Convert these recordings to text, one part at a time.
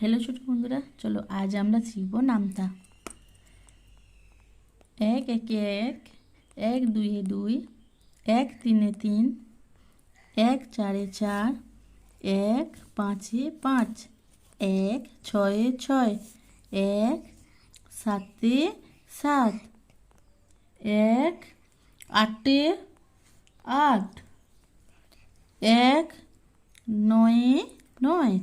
Hello ছোট বন্ধুরা। চলো, আজ আমরা শিখব নামতা। এক, একে এক এক দুইয়ে দুই, এক, তিনে তিন, এক, চারে চার, এক, পাঁচে পাঁচ, এক, ছয়ে ছয়, এক, সাতে সাত, এক, আটে আট, এক, নয়ে নয়,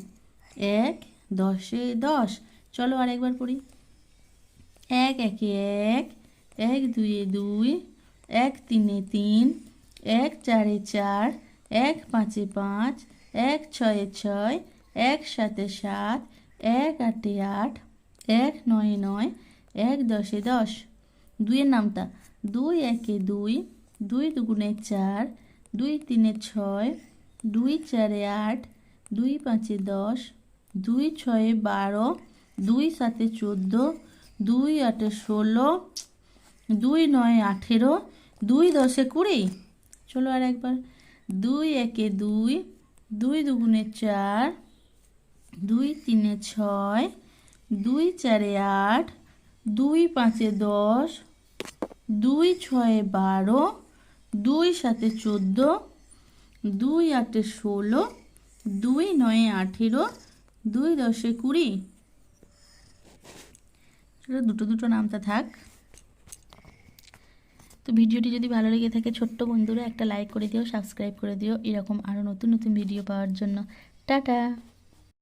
এক দশে দশ। চলো আরেকবার পড়ি। এক, একে এক এক দুইয়ে দুই, এক, তিনে তিন, এক, চারে চার, এক, পাঁচে পাঁচ, এক, ছয়ে ছয়, এক, সাতে সাত, এক, আটে আট, এক, নয় নয়, এক, দশে দশ। দুইয়ের নামটা। দুই, একে দুই দুই দুগুণে চার, দুই তিনে ছয়, দুই চারে আট, দুই পাঁচে দশ দুই ছয়ে বারো, দুই সাতে চোদ্দ, দুই আটে ষোলো, দুই নয় আঠেরো, দুই দশে কুড়ি। চলো আর একবার দুই একে দুই দুই দুগুণে চার, দুই তিনে ছয়, দুই চারে আট, দুই পাঁচে দশ, দুই ছয়ে বারো, দুই সাতে চোদ্দ, দুই আটে ষোলো, দুই নয়ে আঠেরো দুই দশে কুড়ি। দুটো দুটো নামটা থাক। তো ভিডিওটি যদি ভালো লেগে থাকে ছোট্ট বন্ধুরা একটা লাইক করে দিও সাবস্ক্রাইব করে দিও। এরকম আরও নতুন নতুন ভিডিও পাওয়ার জন্য। টাটা!